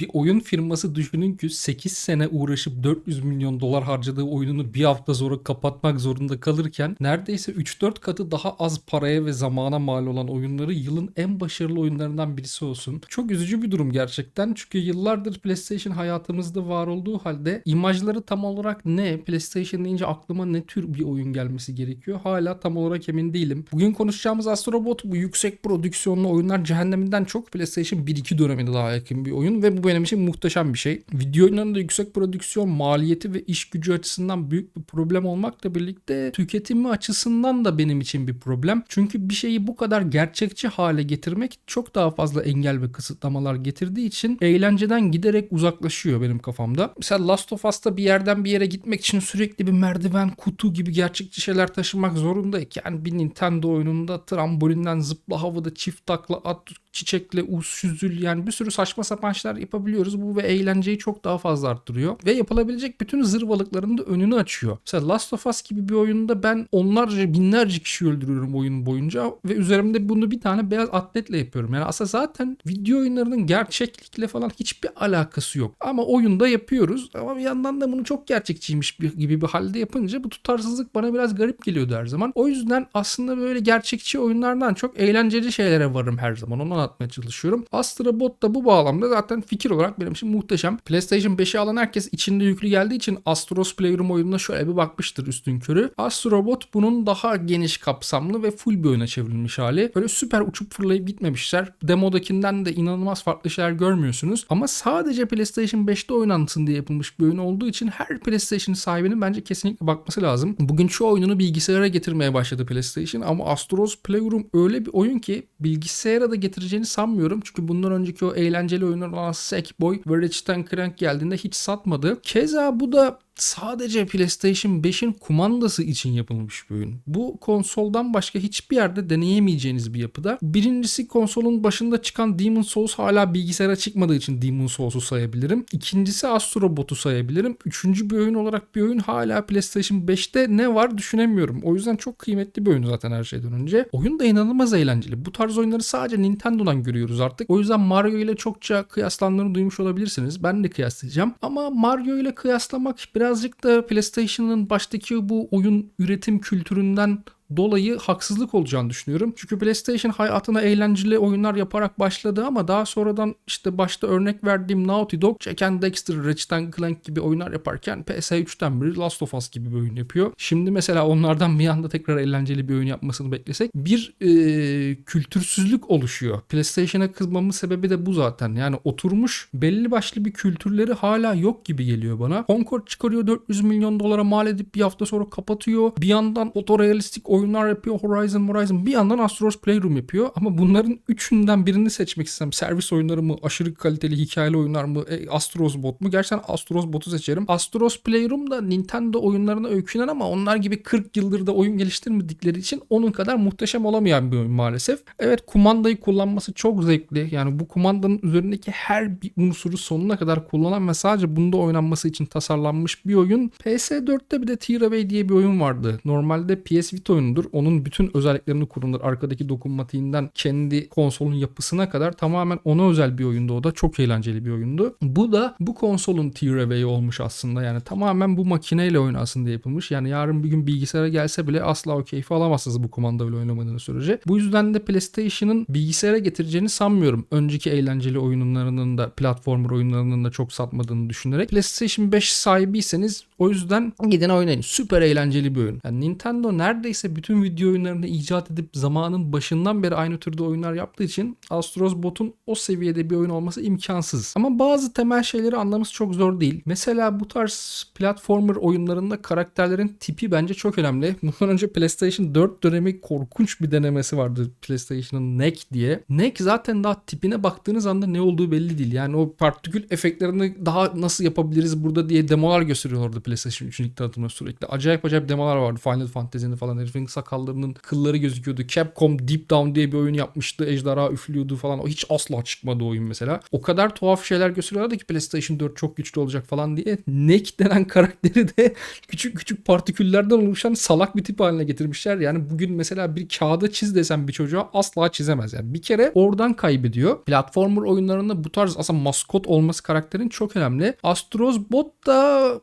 Bir oyun firması düşünün ki 8 sene uğraşıp 400 milyon dolar harcadığı oyununu bir hafta sonra kapatmak zorunda kalırken neredeyse 3-4 katı daha az paraya ve zamana mal olan oyunları yılın en başarılı oyunlarından birisi olsun. Çok üzücü bir durum gerçekten çünkü yıllardır PlayStation hayatımızda var olduğu halde imajları tam olarak ne? PlayStation deyince aklıma ne tür bir oyun gelmesi gerekiyor? Hala tam olarak emin değilim. Bugün konuşacağımız Astrobot bu yüksek prodüksiyonlu oyunlar cehenneminden çok PlayStation 1-2 dönemine daha yakın bir oyun ve bu benim için muhteşem bir şey. Video oyunlarında yüksek prodüksiyon maliyeti ve iş gücü açısından büyük bir problem olmakla birlikte tüketimi açısından da benim için bir problem. Çünkü bir şeyi bu kadar gerçekçi hale getirmek çok daha fazla engel ve kısıtlamalar getirdiği için eğlenceden giderek uzaklaşıyor benim kafamda. Mesela Last of Us'ta bir yerden bir yere gitmek için sürekli bir merdiven, kutu gibi gerçekçi şeyler taşımak zorundayken bir Nintendo oyununda trambolinden zıpla havada çift takla at çiçekle uz süzül yani bir sürü saçma sapan şeyler yapabiliyoruz. Bu ve eğlenceyi çok daha fazla arttırıyor. Ve yapılabilecek bütün zırvalıkların da önünü açıyor. Mesela Last of Us gibi bir oyunda ben onlarca binlerce kişi öldürüyorum oyun boyunca ve üzerimde bunu bir tane beyaz atletle yapıyorum. Yani aslında zaten video oyunlarının gerçeklikle falan hiçbir alakası yok. Ama oyunda yapıyoruz ama bir yandan da bunu çok gerçekçiymiş gibi bir halde yapınca bu tutarsızlık bana biraz garip geliyordu her zaman. O yüzden aslında böyle gerçekçi oyunlardan çok eğlenceli şeylere varım her zaman. Onu anlatmaya çalışıyorum. Astra Bot da bu bağlamda zaten fikir olarak benim için muhteşem. PlayStation 5'i alan herkes içinde yüklü geldiği için Astros Playroom oyununa şöyle bir bakmıştır üstün körü. Astrobot bunun daha geniş kapsamlı ve full bir oyuna çevrilmiş hali. Böyle süper uçup fırlayıp gitmemişler. Demodakinden de inanılmaz farklı şeyler görmüyorsunuz. Ama sadece PlayStation 5'te oynansın diye yapılmış bir oyun olduğu için her PlayStation sahibinin bence kesinlikle bakması lazım. Bugün şu oyununu bilgisayara getirmeye başladı PlayStation ama Astros Playroom öyle bir oyun ki bilgisayara da getireceğini sanmıyorum. Çünkü bundan önceki o eğlenceli oyunlar olan Sackboy ve Ratchet Clank geldiğinde hiç satmadı. Keza bu da sadece PlayStation 5'in kumandası için yapılmış bir oyun. Bu konsoldan başka hiçbir yerde deneyemeyeceğiniz bir yapıda. Birincisi konsolun başında çıkan Demon Souls hala bilgisayara çıkmadığı için Demon Souls'u sayabilirim. İkincisi Astro Bot'u sayabilirim. Üçüncü bir oyun olarak bir oyun hala PlayStation 5'te ne var düşünemiyorum. O yüzden çok kıymetli bir oyun zaten her şeyden önce. Oyun da inanılmaz eğlenceli. Bu tarz oyunları sadece Nintendo'dan görüyoruz artık. O yüzden Mario ile çokça kıyaslandığını duymuş olabilirsiniz. Ben de kıyaslayacağım. Ama Mario ile kıyaslamak biraz birazcık da PlayStation'ın baştaki bu oyun üretim kültüründen dolayı haksızlık olacağını düşünüyorum. Çünkü PlayStation hayatına eğlenceli oyunlar yaparak başladı ama daha sonradan işte başta örnek verdiğim Naughty Dog, Jack and Dexter, Ratchet Clank gibi oyunlar yaparken PS3'ten biri Last of Us gibi bir oyun yapıyor. Şimdi mesela onlardan bir anda tekrar eğlenceli bir oyun yapmasını beklesek bir e, kültürsüzlük oluşuyor. PlayStation'a kızmamın sebebi de bu zaten. Yani oturmuş belli başlı bir kültürleri hala yok gibi geliyor bana. Concord çıkarıyor 400 milyon dolara mal edip bir hafta sonra kapatıyor. Bir yandan fotorealistik oyunlar yapıyor. Horizon Horizon bir yandan Astros Playroom yapıyor. Ama bunların üçünden birini seçmek istesem servis oyunları mı, aşırı kaliteli hikayeli oyunlar mı, e, Astros Bot mu? Gerçekten Astros Bot'u seçerim. Astros Playroom da Nintendo oyunlarına öykünen ama onlar gibi 40 yıldır da oyun geliştirmedikleri için onun kadar muhteşem olamayan bir oyun maalesef. Evet kumandayı kullanması çok zevkli. Yani bu kumandanın üzerindeki her bir unsuru sonuna kadar kullanan ve sadece bunda oynanması için tasarlanmış bir oyun. PS4'te bir de Tearaway diye bir oyun vardı. Normalde PS Vita oyunu oyunudur. Onun bütün özelliklerini kullanır. Arkadaki dokunmatiğinden kendi konsolun yapısına kadar tamamen ona özel bir oyundu o da. Çok eğlenceli bir oyundu. Bu da bu konsolun tier away olmuş aslında. Yani tamamen bu makineyle oynasın diye yapılmış. Yani yarın bir gün bilgisayara gelse bile asla o keyfi alamazsınız bu kumandayla oynamadığınız sürece. Bu yüzden de PlayStation'ın bilgisayara getireceğini sanmıyorum. Önceki eğlenceli oyunlarının da platformer oyunlarının da çok satmadığını düşünerek. PlayStation 5 sahibiyseniz o yüzden gidin oynayın. Süper eğlenceli bir oyun. Yani Nintendo neredeyse bütün video oyunlarını icat edip zamanın başından beri aynı türde oyunlar yaptığı için Astros Bot'un o seviyede bir oyun olması imkansız. Ama bazı temel şeyleri anlaması çok zor değil. Mesela bu tarz platformer oyunlarında karakterlerin tipi bence çok önemli. Bundan önce PlayStation 4 dönemi korkunç bir denemesi vardı PlayStation'ın NEC diye. NEC zaten daha tipine baktığınız anda ne olduğu belli değil. Yani o partikül efektlerini daha nasıl yapabiliriz burada diye demolar gösteriyorlardı PlayStation 3'ün ilk tanıtımında sürekli. Acayip acayip demolar vardı. Final Fantasy'nin falan herifin bıyıklarının sakallarının kılları gözüküyordu. Capcom Deep Down diye bir oyun yapmıştı. Ejderha üflüyordu falan. O hiç asla çıkmadı o oyun mesela. O kadar tuhaf şeyler gösteriyorlardı ki PlayStation 4 çok güçlü olacak falan diye. Neck denen karakteri de küçük küçük partiküllerden oluşan salak bir tip haline getirmişler. Yani bugün mesela bir kağıda çiz desem bir çocuğa asla çizemez. Yani bir kere oradan kaybediyor. Platformer oyunlarında bu tarz aslında maskot olması karakterin çok önemli. Astros Bot da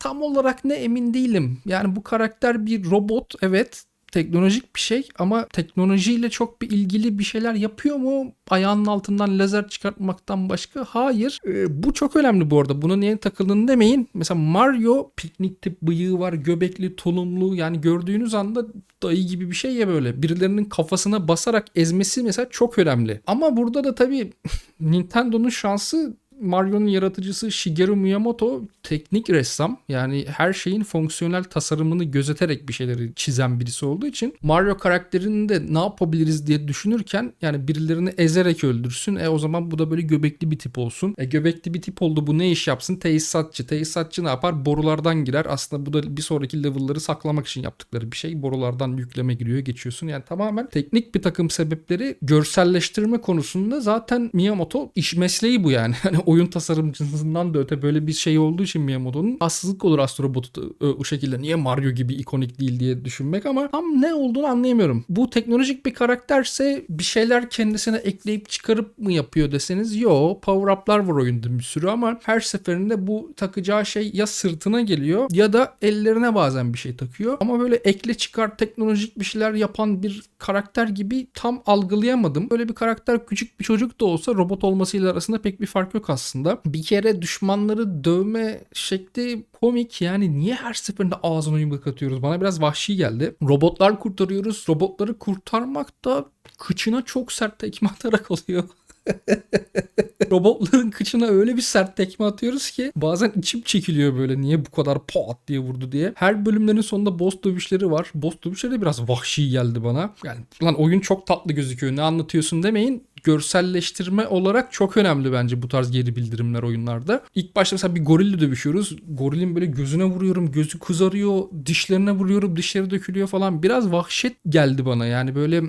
tam olarak ne emin değilim. Yani bu karakter bir robot evet teknolojik bir şey ama teknolojiyle çok bir ilgili bir şeyler yapıyor mu? Ayağının altından lazer çıkartmaktan başka? Hayır. Ee, bu çok önemli bu arada. Buna niye takıldığını demeyin. Mesela Mario piknik tip bıyığı var, göbekli, tulumlu. Yani gördüğünüz anda dayı gibi bir şey ya böyle. Birilerinin kafasına basarak ezmesi mesela çok önemli. Ama burada da tabii Nintendo'nun şansı Mario'nun yaratıcısı Shigeru Miyamoto teknik ressam. Yani her şeyin fonksiyonel tasarımını gözeterek bir şeyleri çizen birisi olduğu için Mario karakterini de ne yapabiliriz diye düşünürken yani birilerini ezerek öldürsün. E o zaman bu da böyle göbekli bir tip olsun. E göbekli bir tip oldu bu ne iş yapsın? Tesisatçı. Tesisatçı ne yapar? Borulardan girer. Aslında bu da bir sonraki level'ları saklamak için yaptıkları bir şey. Borulardan yükleme giriyor geçiyorsun. Yani tamamen teknik bir takım sebepleri görselleştirme konusunda zaten Miyamoto iş mesleği bu yani. Hani oyun tasarımcısından da öte böyle bir şey olduğu için Miyamoto'nun haksızlık olur Astrobot'u o şekilde niye Mario gibi ikonik değil diye düşünmek ama tam ne olduğunu anlayamıyorum. Bu teknolojik bir karakterse bir şeyler kendisine ekleyip çıkarıp mı yapıyor deseniz yo power up'lar var oyunda bir sürü ama her seferinde bu takacağı şey ya sırtına geliyor ya da ellerine bazen bir şey takıyor. Ama böyle ekle çıkar teknolojik bir şeyler yapan bir karakter gibi tam algılayamadım. Böyle bir karakter küçük bir çocuk da olsa robot olmasıyla arasında pek bir fark yok aslında. Bir kere düşmanları dövme şekli komik yani niye her seferinde ağzına yumruk atıyoruz? Bana biraz vahşi geldi. Robotlar kurtarıyoruz. Robotları kurtarmak da kıçına çok sert tekme atarak oluyor. Robotların kıçına öyle bir sert tekme atıyoruz ki bazen içim çekiliyor böyle niye bu kadar pat diye vurdu diye. Her bölümlerin sonunda boss dövüşleri var. Boss dövüşleri de biraz vahşi geldi bana. Yani lan oyun çok tatlı gözüküyor ne anlatıyorsun demeyin görselleştirme olarak çok önemli bence bu tarz geri bildirimler oyunlarda. İlk başta mesela bir gorille dövüşüyoruz. Gorilin böyle gözüne vuruyorum, gözü kızarıyor, dişlerine vuruyorum, dişleri dökülüyor falan. Biraz vahşet geldi bana. Yani böyle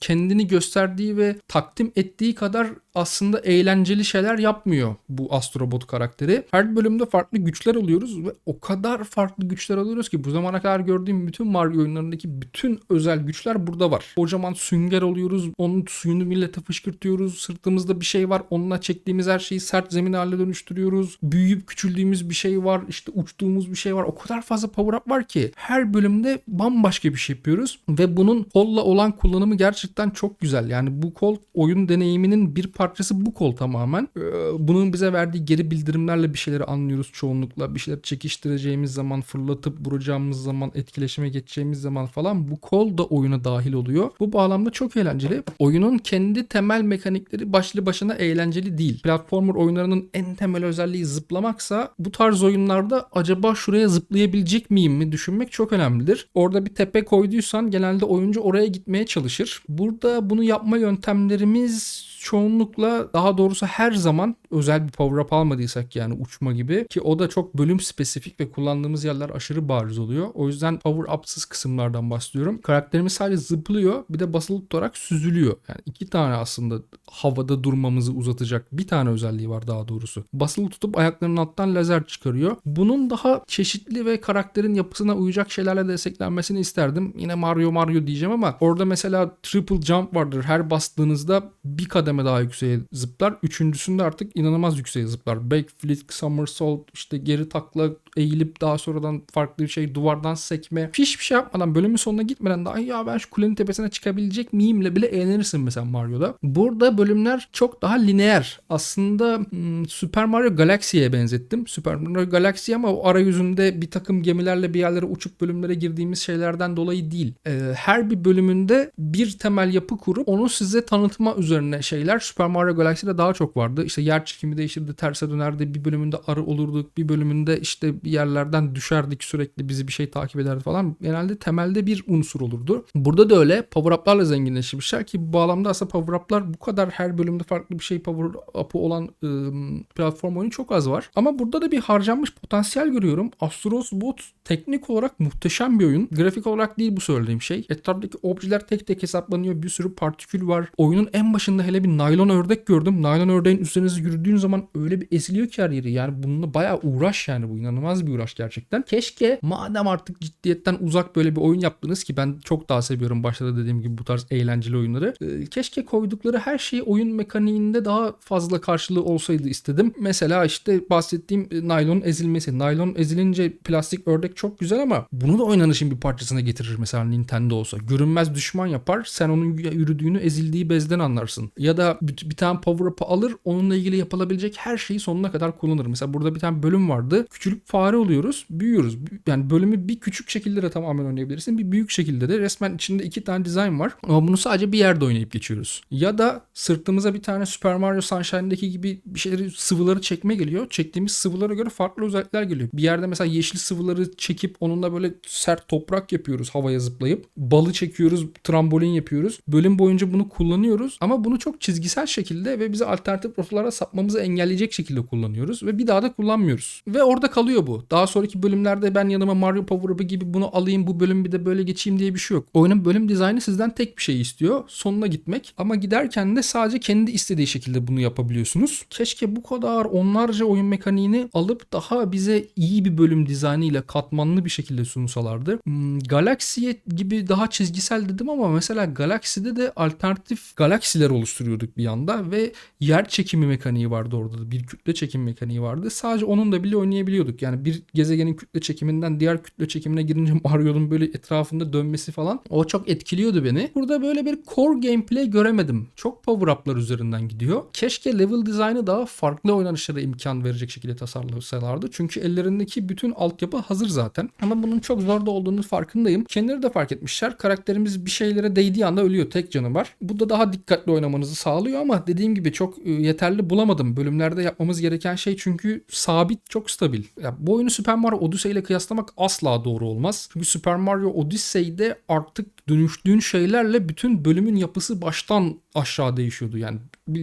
kendini gösterdiği ve takdim ettiği kadar aslında eğlenceli şeyler yapmıyor bu Astrobot karakteri. Her bölümde farklı güçler alıyoruz ve o kadar farklı güçler alıyoruz ki bu zamana kadar gördüğüm bütün Mario oyunlarındaki bütün özel güçler burada var. Kocaman sünger oluyoruz. Onun suyunu millete fışkırtıyoruz. Sırtımızda bir şey var. Onunla çektiğimiz her şeyi sert zemin haline dönüştürüyoruz. Büyüyüp küçüldüğümüz bir şey var. İşte uçtuğumuz bir şey var. O kadar fazla power up var ki her bölümde bambaşka bir şey yapıyoruz ve bunun kolla olan kullanımı gerçekten çok güzel. Yani bu kol oyun deneyiminin bir parçası bu kol tamamen. Ee, bunun bize verdiği geri bildirimlerle bir şeyleri anlıyoruz çoğunlukla. Bir şeyler çekiştireceğimiz zaman, fırlatıp vuracağımız zaman, etkileşime geçeceğimiz zaman falan bu kol da oyuna dahil oluyor. Bu bağlamda çok eğlenceli. Oyunun kendi temel mekanikleri başlı başına eğlenceli değil. Platformer oyunlarının en temel özelliği zıplamaksa bu tarz oyunlarda acaba şuraya zıplayabilecek miyim mi düşünmek çok önemlidir. Orada bir tepe koyduysan genelde oyuncu oraya gitmeye çalışır. Burada bunu yapma yöntemlerimiz çoğunlukla daha doğrusu her zaman özel bir power up almadıysak yani uçma gibi ki o da çok bölüm spesifik ve kullandığımız yerler aşırı bariz oluyor. O yüzden power upsız kısımlardan bahsediyorum. Karakterimiz sadece zıplıyor bir de basılı tutarak süzülüyor. Yani iki tane aslında havada durmamızı uzatacak bir tane özelliği var daha doğrusu. Basılı tutup ayaklarının alttan lazer çıkarıyor. Bunun daha çeşitli ve karakterin yapısına uyacak şeylerle desteklenmesini isterdim. Yine Mario Mario diyeceğim ama orada mesela triple jump vardır. Her bastığınızda bir kademe daha yükseğe zıplar. Üçüncüsünde artık inanılmaz yükseğe zıplar. Backflip, somersault, işte geri takla eğilip daha sonradan farklı bir şey duvardan sekme. Hiçbir şey yapmadan bölümün sonuna gitmeden de ay ya ben şu kulenin tepesine çıkabilecek miyimle bile eğlenirsin mesela Mario'da. Burada bölümler çok daha lineer. Aslında Super Mario Galaxy'ye benzettim. Super Mario Galaxy ama o arayüzünde bir takım gemilerle bir yerlere uçup bölümlere girdiğimiz şeylerden dolayı değil. Her bir bölümünde bir temel yapı kurup onu size tanıtma üzerine şeyler Super Mario Galaxy'de daha çok vardı. İşte yer çekimi değişirdi, terse dönerdi. Bir bölümünde arı olurduk, bir bölümünde işte bir yerlerden düşerdik sürekli bizi bir şey takip ederdi falan. Genelde temelde bir unsur olurdu. Burada da öyle power up'larla zenginleşmişler ki bu bağlamda aslında power up'lar bu kadar her bölümde farklı bir şey power up'ı olan ıı, platform oyunu çok az var. Ama burada da bir harcanmış potansiyel görüyorum. Astros Bot teknik olarak muhteşem bir oyun. Grafik olarak değil bu söylediğim şey. Etraftaki objeler tek tek hesaplanıyor. Bir sürü partikül var. Oyunun en başında hele bir naylon ördek gördüm. Naylon ördeğin üzerinize yürüdüğün zaman öyle bir eziliyor ki her yeri. Yani bununla bayağı uğraş yani bu. inanılmaz bir uğraş gerçekten. Keşke madem artık ciddiyetten uzak böyle bir oyun yaptınız ki ben çok daha seviyorum başta dediğim gibi bu tarz eğlenceli oyunları. Ee, keşke koydukları her şeyi oyun mekaniğinde daha fazla karşılığı olsaydı istedim. Mesela işte bahsettiğim e, naylon ezilmesi. Naylon ezilince plastik ördek çok güzel ama bunu da oynanışın bir parçasına getirir mesela Nintendo olsa. Görünmez düşman yapar. Sen onun yürüdüğünü ezildiği bezden anlarsın. Ya da bir tane power up'ı alır onunla ilgili yapılabilecek her şeyi sonuna kadar kullanır. Mesela burada bir tane bölüm vardı. Küçülüp fare oluyoruz. Büyüyoruz. Yani bölümü bir küçük şekilde de tamamen oynayabilirsin. Bir büyük şekilde de resmen içinde iki tane dizayn var. Ama bunu sadece bir yerde oynayıp geçiyoruz. Ya da sırtımıza bir tane Super Mario Sunshine'daki gibi bir şeyleri sıvıları çekme geliyor. Çektiğimiz sıvılara göre farklı özellikler geliyor. Bir yerde mesela yeşil sıvıları çekip onunla böyle sert toprak yapıyoruz havaya zıplayıp. Balı çekiyoruz, trambolin yapıyoruz. Bölüm boyunca bunu kullanıyoruz ama bunu çok çizgisel şekilde ve bize alternatif rotalara sapmamızı engelleyecek şekilde kullanıyoruz ve bir daha da kullanmıyoruz. Ve orada kalıyor bu. Daha sonraki bölümlerde ben yanıma Mario Power gibi bunu alayım bu bölüm bir de böyle geçeyim diye bir şey yok. Oyunun bölüm dizaynı sizden tek bir şey istiyor. Sonuna gitmek. Ama giderken de sadece kendi istediği şekilde bunu yapabiliyorsunuz. Keşke bu kadar onlarca oyun mekaniğini alıp daha bize iyi bir bölüm dizaynıyla katmanlı bir şekilde sunsalardı. Hmm, Galaxy gibi daha çizgisel dedim ama mesela Galaxy'de de alternatif galaksiler oluşturuyorduk bir yanda ve yer çekimi mekaniği vardı orada da. Bir kütle çekim mekaniği vardı. Sadece onun da bile oynayabiliyorduk. Yani bir gezegenin kütle çekiminden diğer kütle çekimine girince Mario'nun böyle etrafında dönmesi falan o çok etkiliyordu beni. Burada böyle bir core gameplay göremedim. Çok power up'lar üzerinden gidiyor. Keşke level dizaynı daha farklı oynanışlara imkan verecek şekilde tasarlasalardı. Çünkü ellerindeki bütün altyapı hazır zaten. Ama bunun çok zor da olduğunu farkındayım. Kendileri de fark etmişler. Karakterimiz bir şeylere değdiği anda ölüyor. Tek canı var. Bu da daha dikkatli oynamanızı sağlıyor ama dediğim gibi çok e, yeterli bulamadım. Bölümlerde yapmamız gereken şey çünkü sabit çok stabil. Ya bu oyunu Super Mario Odyssey ile kıyaslamak asla doğru olmaz. Çünkü Super Mario Odyssey'de artık dönüştüğün şeylerle bütün bölümün yapısı baştan aşağı değişiyordu. Yani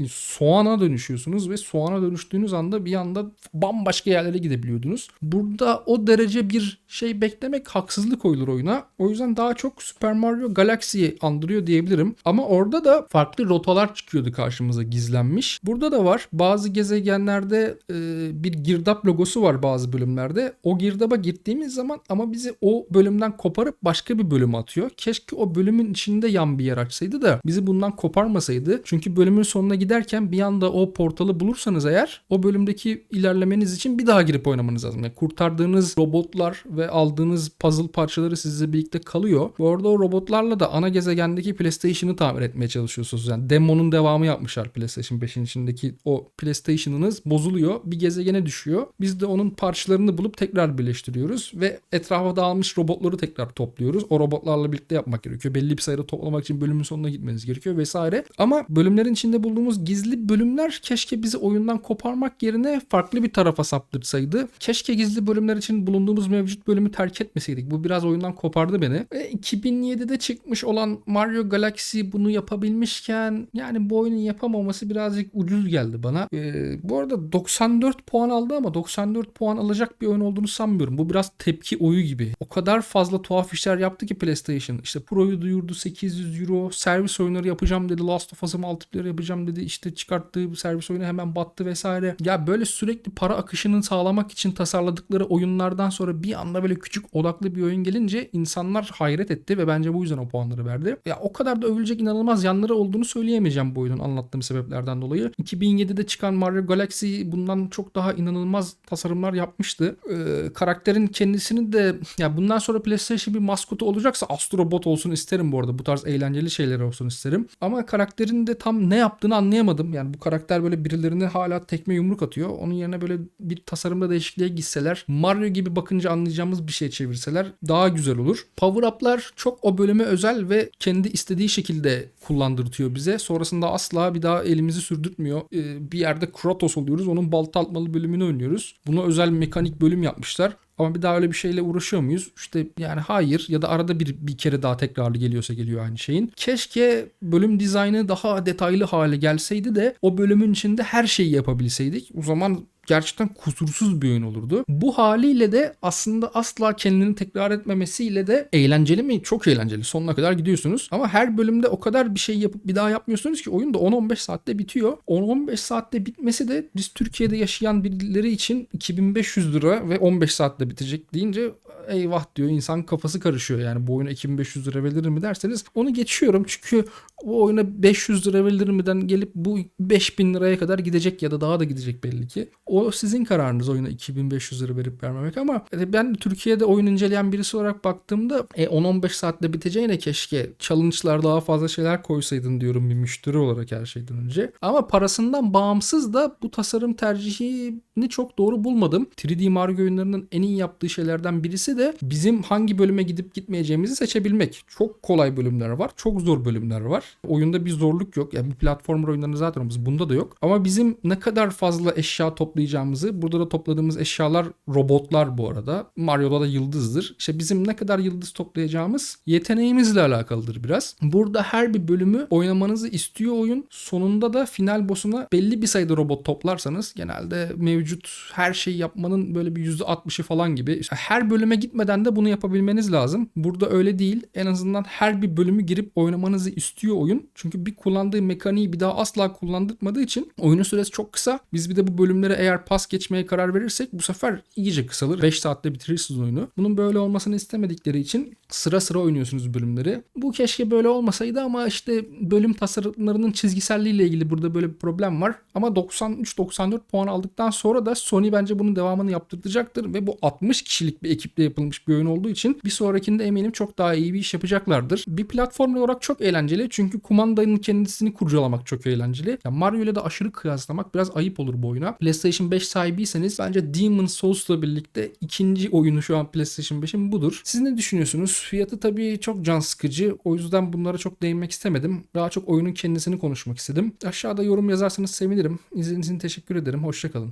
soğana dönüşüyorsunuz ve soğana dönüştüğünüz anda bir anda bambaşka yerlere gidebiliyordunuz. Burada o derece bir şey beklemek haksızlık olur oyuna. O yüzden daha çok Super Mario Galaxy'yi andırıyor diyebilirim. Ama orada da farklı rotalar çıkıyordu karşımıza gizlenmiş. Burada da var. Bazı gezegenlerde e, bir girdap logosu var bazı bölümlerde. O girdaba gittiğimiz zaman ama bizi o bölümden koparıp başka bir bölüme atıyor. Keşke o bölümün içinde yan bir yer açsaydı da bizi bundan koparmasaydı. Çünkü bölümün sonuna giderken bir anda o portalı bulursanız eğer o bölümdeki ilerlemeniz için bir daha girip oynamanız lazım. Yani kurtardığınız robotlar ve aldığınız puzzle parçaları sizle birlikte kalıyor. Bu arada o robotlarla da ana gezegendeki PlayStation'ı tamir etmeye çalışıyorsunuz. Yani demonun devamı yapmışlar PlayStation 5'in içindeki o PlayStation'ınız bozuluyor. Bir gezegene düşüyor. Biz de onun parçalarını bulup tekrar birleştiriyoruz ve etrafa dağılmış robotları tekrar topluyoruz. O robotlarla birlikte yapmak gerekiyor. Belli bir sayıda toplamak için bölümün sonuna gitmeniz gerekiyor vesaire. Ama bölümlerin içinde bulduğumuz gizli bölümler keşke bizi oyundan koparmak yerine farklı bir tarafa saptırsaydı. Keşke gizli bölümler için bulunduğumuz mevcut bölümü terk etmeseydik. Bu biraz oyundan kopardı beni. Ve 2007'de çıkmış olan Mario Galaxy bunu yapabilmişken yani bu oyunun yapamaması birazcık ucuz geldi bana. Ee, bu arada 94 puan aldı ama 94 puan alacak bir oyun olduğunu sanmıyorum. Bu biraz tepki oyu gibi. O kadar fazla tuhaf işler yaptı ki PlayStation. İşte Pro'yu duyurdu 800 euro. Servis oyunları yapacağım dedi. Last of Us'ı multiplayer yapacağım dedi. İşte çıkarttığı bu servis oyunu hemen battı vesaire. Ya böyle sürekli para akışını sağlamak için tasarladıkları oyunlardan sonra bir anda böyle küçük odaklı bir oyun gelince insanlar hayret etti ve bence bu yüzden o puanları verdi. Ya o kadar da övülecek inanılmaz yanları olduğunu söyleyemeyeceğim bu oyunun anlattığım sebeplerden dolayı. 2007'de çıkan Mario Galaxy bundan çok daha inanılmaz tasarımlar yapmıştı. Ee, karakterin kendisini de ya bundan sonra PlayStation bir maskotu olacaksa Astrobot olsun isterim bu arada. Bu tarz eğlenceli şeyler olsun isterim. Ama karakterin de tam ne yaptığını anlayamadım. Yani bu karakter böyle birilerine hala tekme yumruk atıyor. Onun yerine böyle bir tasarımda değişikliğe gitseler Mario gibi bakınca anlayacağımız bir şey çevirseler daha güzel olur. Power up'lar çok o bölüme özel ve kendi istediği şekilde kullandırtıyor bize. Sonrasında asla bir daha elimizi sürdürtmüyor. Ee, bir yerde Kratos oluyoruz. Onun balta atmalı bölümünü oynuyoruz. Buna özel mekanik bölüm yapmışlar. Ama bir daha öyle bir şeyle uğraşıyor muyuz? İşte yani hayır ya da arada bir bir kere daha tekrarlı geliyorsa geliyor aynı şeyin. Keşke bölüm dizaynı daha detaylı hale gelseydi de o bölümün içinde her şeyi yapabilseydik. O zaman gerçekten kusursuz bir oyun olurdu. Bu haliyle de aslında asla kendini tekrar etmemesiyle de eğlenceli mi? Çok eğlenceli. Sonuna kadar gidiyorsunuz. Ama her bölümde o kadar bir şey yapıp bir daha yapmıyorsunuz ki oyun da 10-15 saatte bitiyor. 10-15 saatte bitmesi de biz Türkiye'de yaşayan birileri için 2500 lira ve 15 saatte bitecek deyince eyvah diyor insan kafası karışıyor yani bu oyuna 2500 lira verilir mi derseniz onu geçiyorum çünkü o oyuna 500 lira verilir mi'den gelip bu 5000 liraya kadar gidecek ya da daha da gidecek belli ki. Sizin kararınız oyuna 2500 lira verip vermemek ama e, ben Türkiye'de oyun inceleyen birisi olarak baktığımda e, 10-15 saatte biteceğine keşke challenge'lar daha fazla şeyler koysaydın diyorum bir müşteri olarak her şeyden önce. Ama parasından bağımsız da bu tasarım tercihini çok doğru bulmadım. 3D Mario oyunlarının en iyi yaptığı şeylerden birisi de bizim hangi bölüme gidip gitmeyeceğimizi seçebilmek. Çok kolay bölümler var, çok zor bölümler var. Oyunda bir zorluk yok. Yani bir platformer oyunlarında zaten olmaz. Bunda da yok. Ama bizim ne kadar fazla eşya toplayacağımızı, burada da topladığımız eşyalar robotlar bu arada. Mario'da da yıldızdır. İşte bizim ne kadar yıldız toplayacağımız yeteneğimizle alakalıdır biraz. Burada her bir bölümü oynamanızı istiyor oyun. Sonunda da final boss'una belli bir sayıda robot toplarsanız genelde mevcut her şeyi yapmanın böyle bir %60'ı falan gibi. İşte her bölüme gitmeden de bunu yapabilmeniz lazım. Burada öyle değil. En azından her bir bölümü girip oynamanızı istiyor oyun. Çünkü bir kullandığı mekaniği bir daha asla kullandırmadığı için oyunun süresi çok kısa. Biz bir de bu bölümlere eğer pas geçmeye karar verirsek bu sefer iyice kısalır. 5 saatte bitirirsiniz oyunu. Bunun böyle olmasını istemedikleri için sıra sıra oynuyorsunuz bölümleri. Bu keşke böyle olmasaydı ama işte bölüm tasarımlarının çizgiselliğiyle ilgili burada böyle bir problem var. Ama 93-94 puan aldıktan sonra da Sony bence bunun devamını yaptırtacaktır ve bu 60 kişilik bir ekiple yapılmış bir oyun olduğu için bir sonrakinde eminim çok daha iyi bir iş yapacaklardır. Bir platform olarak çok eğlenceli çünkü kumandanın kendisini kurcalamak çok eğlenceli. Ya Mario ile de aşırı kıyaslamak biraz ayıp olur bu oyuna. PlayStation 5 sahibiyseniz bence Demon Souls'la birlikte ikinci oyunu şu an PlayStation 5'in budur. Siz ne düşünüyorsunuz? Fiyatı tabii çok can sıkıcı. O yüzden bunlara çok değinmek istemedim. Daha çok oyunun kendisini konuşmak istedim. Aşağıda yorum yazarsanız sevinirim. İzlediğiniz için teşekkür ederim. Hoşçakalın.